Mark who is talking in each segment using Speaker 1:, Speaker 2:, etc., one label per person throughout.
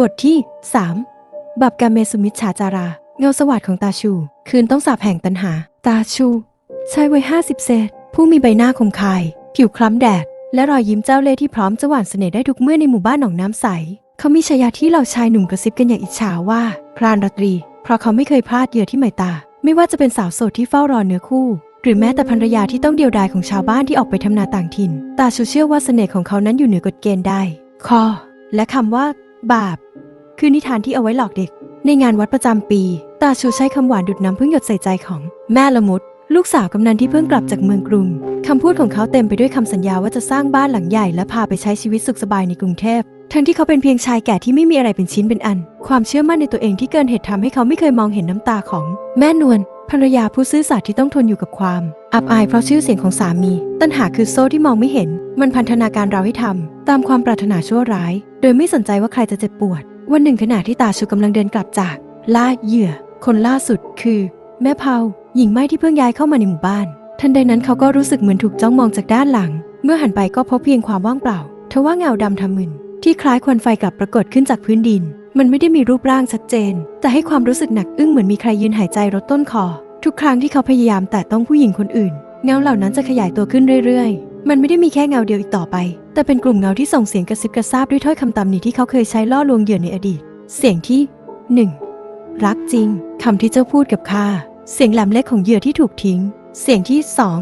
Speaker 1: บทที่ 3 บับกาเมสุมิชฉาจารา เงาสวัสดของตาชู คืนต้องสาบแห่งตันหา ตาชูชายวัยห้าสิบเศษ ผู้มีใบหน้าคมคาย ผิวคล้ำแดด และรอยยิ้มเจ้าเล่ห์ที่พร้อมจะหว่านเสน่ห์ได้ทุกเมื่อในหมู่บ้านหนองน้ำใส เขามีฉายาที่เหล่าชายหนุ่มกระซิบกันอย่างอิจฉาว่าพรานราตรี เพราะเขาไม่เคยพลาดเหยื่อที่หมายตา ไม่ว่าจะเป็นสาวโสดที่เฝ้ารอเนื้อคู่ หรือแม้แต่ภรรยาที่ต้องเดียวดายของชาวบ้านที่ออกไปทำนาต่างถิ่น ตาชูเชื่อว่าเสน่ห์ของเขานั้นอยู่เหนือกฎเกณฑ์ได้คอและคำว่า บาป คือนิทานที่เอาไว้หลอกเด็ก ในงานวัดประจำปี ตาชูใช้คำหวานดุดน้ำพึ่งหยดใส่ใจของแม่ละมุด ลูกสาวกำนันที่เพิ่งกลับจากเมืองกรุงคำพูดของเขาเต็มไปด้วยคำสัญญาว่าจะสร้างบ้านหลังใหญ่และพาไปใช้ชีวิตสุขสบายในกรุงเทพทั้งที่เขาเป็นเพียงชายแก่ที่ไม่มีอะไรเป็นชิ้นเป็นอัน ความเชื่อมั่นในตัวเองที่เกินเหตุทำให้เขาไม่เคยมองเห็นน้ำตาของ แม่นวลภรรยาผู้ซื่อสัตย์ที่ต้องทนอยู่กับความ อับอายเพราะชื่อเสียงของสามี ตัณหาคือโซ่ที่มองไม่เห็น มันพันธนาการเราให้ทำตามความปรารถนาชั่วร้าย โดยไม่สนใจว่าใครจะเจ็บปวด วันหนึ่งขณะที่ตาชูกำลังเดินกลับจาก ล่าเหยื่อ คนล่าสุดคือ แม่เผาหญิงไม้ที่เพิ่งย้ายเข้ามาในหมู่บ้าน ทันใดนั้นเขาก็รู้สึกเหมือนถูกจ้องมองจากด้านหลัง เมื่อหันไปก็พบเพียงความว่างเปล่าทว่าเงาดำทำมึนที่คล้ายควันไฟกลับปรากฏขึ้นจากพื้นดิน มันไม่ได้มีรูปร่างชัดเจน แต่ให้ความรู้สึกหนักอึ้งเหมือนมีใครยืนหายใจรดต้นคอ ทุกครั้งที่เขาพยายามแตะต้องผู้หญิงคนอื่น เงาเหล่านั้นจะขยายตัวขึ้นเรื่อยๆ มันไม่ได้มีแค่เงาเดียวอีกต่อไป แต่เป็นกลุ่มเงาที่ส่งเสียงกระซิบกระซาบด้วยถ้อยคำตำหนิที่เขาเคยใช้ล่อลวงเหยื่อในอดีต เสียงที่หนึ่งรักจริงคำที่เจ้าพูดกับข้า เสียงแหลมเล็กของเหยื่อที่ถูกทิ้ง เสียงที่สอง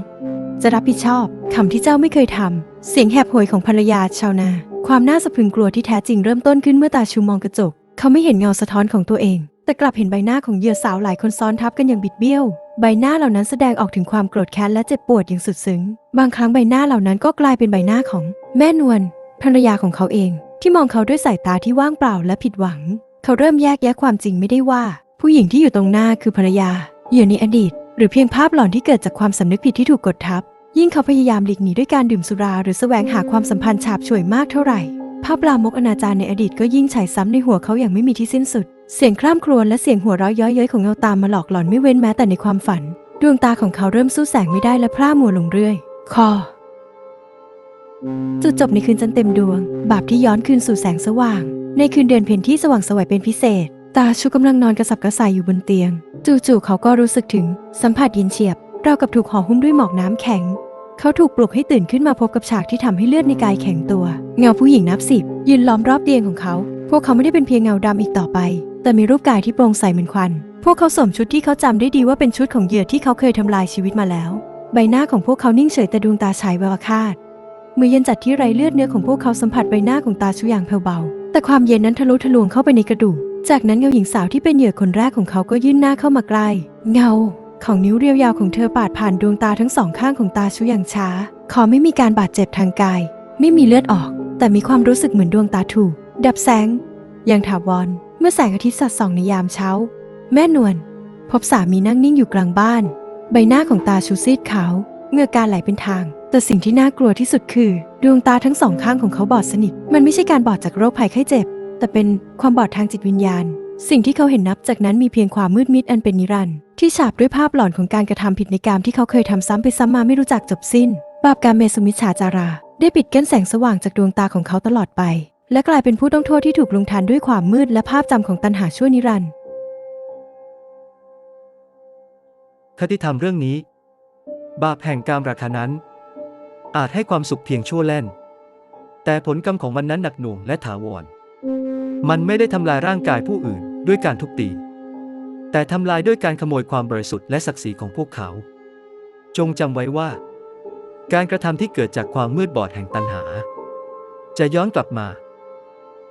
Speaker 1: จะรับผิดชอบคำที่เจ้าไม่เคยทำ เสียงแหบโหยของภรรยาชาวนา ความน่าสะพรึงกลัวที่แท้จริงเริ่มต้นขึ้นเมื่อตาชูมองกระจก เขาไม่เห็นเงาสะท้อนของตัวเอง แต่กลับเห็นใบหน้าของเหยื่อสาวหลายคนซ้อนทับกันอย่างบิดเบี้ยว ใบหน้าเหล่านั้นแสดงออกถึงความโกรธแค้นและเจ็บปวดอย่างสุดซึ้ง บางครั้งใบหน้าเหล่านั้นก็กลายเป็นใบหน้าของแม่นวลภรรยาของเขาเอง ที่มองเขาด้วยสายตาที่ว่างเปล่าและผิดหวัง เขาเริ่มแยกแยะความจริงไม่ได้ว่า ผู้หญิงที่อยู่ตรงหน้าคือภรรยาเหยื่อในอดีต หรือเพียงภาพหลอนที่เกิดจากความสำนึกผิดที่ถูกกดทับ ยิ่งเขาพยายามหลีกหนีด้วยการดื่มสุรา หรือแสวงหาความสัมพันธ์ฉาบฉวยมากเท่าไหร่ ภาพลามกอนาจารในอดีตก็ยิ่งฉายซ้ำในหัวเขาอย่างไม่มีที่สิ้นสุด เสียงคร่ำครวญและเสียงหัวเราะเย้อยเย้ยของเงาตามมาหลอกหลอนไม่เว้นแม้แต่ในความฝัน ดวงตาของเขาเริ่มสู้แสงไม่ได้และพร่ามัวลงเรื่อย คอ จุดจบในคืนจันทร์เต็มดวง บาปที่ย้อนคืนสู่แสงสว่าง ในคืนเดือนเพ็ญที่สว่างไสวยเป็นพิเศษ ตาชูกำลังนอนกระสับกระส่ายอยู่บนเตียง จู่ๆเขาก็รู้สึกถึงสัมผัสเย็นเฉียบราวกับถูกห่อหุ้มด้วยหมอกน้ำแข็ง เขาถูกปลุกให้ตื่นขึ้นมาพบกับฉากที่ทำให้เลือดในกายแข็งตัว เงาผู้หญิงนับสิบยืนล้อมรอบเตียงของเขา พวกเขาไม่ได้เป็นเพียงเงาดำอีกต่อไป แต่มีรูปกายที่โปร่งใสเหมือนควัน พวกเขาสวมชุดที่เขาจำได้ดีว่าเป็นชุดของเหยื่อที่เขาเคยทำลายชีวิตมาแล้ว ใบหน้าของพวกเขานิ่งเฉยแต่ดวงตาฉายแววอาฆาตมือเย็นจัดที่ไรเลือดเนื้อของพวกเขาสัมผัสใบหน้าของตาชูอย่างแผ่วเบา แต่ความเย็นนั้นทะลุทะลวงเข้าไปในกระดูก จากนั้นเงาหญิงสาวที่เป็นเหยื่อคนแรกของเขาก็ยื่นหน้าเข้ามาใกล้ เงา ของนิ้วเรียวยาวของเธอปาดผ่านดวงตาทั้งสองข้างของตาชูอย่างช้า ขอไม่มีการบาดเจ็บทางกาย ไม่มีเลือดออก แต่มีความรู้สึกเหมือนดวงตาถูก ดับแสง อย่างถาวร เมื่อแสงอาทิตย์สาดส่องในยามเช้า แม่นวลพบสามีนั่งนิ่งอยู่กลางบ้าน ใบหน้าของตาชูซีดขาวเงื่อการไหลเป็นทาง แต่สิ่งที่น่ากลัวที่สุดคือ ดวงตาทั้งสองข้างของเขาบอดสนิท มันไม่ใช่การบอดจากโรคภัยไข้เจ็บ แต่เป็นความบอดทางจิตวิญญาณ สิ่งที่เขาเห็นนับจากนั้นมีเพียงความมืดมิดอันเป็นนิรันดร์ที่ฉาบด้วยภาพหลอนของการกระทำผิดในกามที่เขาเคยทำซ้ำไปซ้ำมาไม่รู้จักจบสิ้น บาปการเมสุมิชฌาจารา ได้ปิดกั้นแสงสว่างจากดวงตาของเขาตลอดไป และกลายเป็นผู้ต้องโทษที่ถูกลงทันด้วยความมืดและภาพจำของตัณหาชั่วนิรันดร์
Speaker 2: ถ้าที่ทำเรื่องนี้ บาปแห่งกามราคานั้น อาจให้ความสุขเพียงชั่วแล่น แต่ผลกรรมของมันนั้นหนักหน่วงและถาวร มันไม่ได้ทำลายร่างกายผู้อื่นด้วยการทุบตี แต่ทำลายด้วยการขโมยความบริสุทธิ์และศักดิ์ศรีของพวกเขา จงจำไว้ว่า การกระทำที่เกิดจากความมืดบอดแห่งตัณหา จะย้อนกลับมา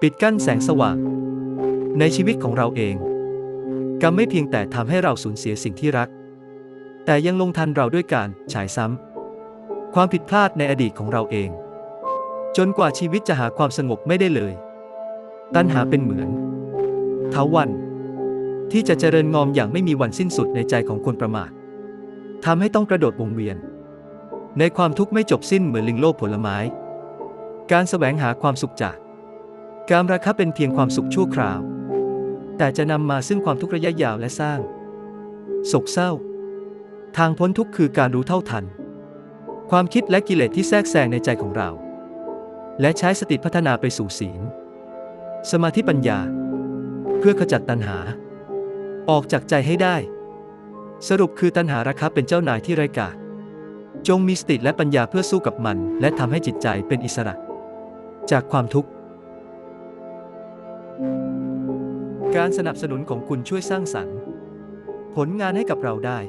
Speaker 2: ปิดกั้นแสงสว่าง ในชีวิตของเราเอง กรรมไม่เพียงแต่ทำให้เราสูญเสียสิ่งที่รัก แต่ยังลงทันเราด้วยการฉายซ้ำความผิดพลาดในอดีตของเราเอง จนกว่าชีวิตจะหาความสงบไม่ได้เลย ตัณหาเป็นเหมือนเถาวัน ที่จะเจริญงอมอย่างไม่มีวันสิ้นสุดในใจของคนประมาททำให้ต้องกระโดดวงเวียน ในความทุกข์ไม่จบสิ้นเหมือนลิงโลภผลไม้ การแสวงหาความสุขจาก การราคาเป็นเพียงความสุขชั่วคราว แต่จะนำมาซึ่งความทุกข์ระยะยาวและสร้างโศกเศร้า ทางพ้นทุกข์คือการรู้เท่าทัน ความคิดและกิเลสที่แทรกแซงในใจของเรา และใช้สติพัฒนาไปสู่ศีล สมาธิปัญญา เพื่อขจัดตัณหา ออกจากใจให้ได้ สรุปคือตัณหาราคะเป็นเจ้านายที่ไร้กาจจงมีสติและปัญญาเพื่อสู้กับมัน และทำให้จิตใจเป็นอิสระ จากความทุกข์ การสนับสนุนของคุณช่วยสร้างสรรค์ ผลงานให้กับเราได้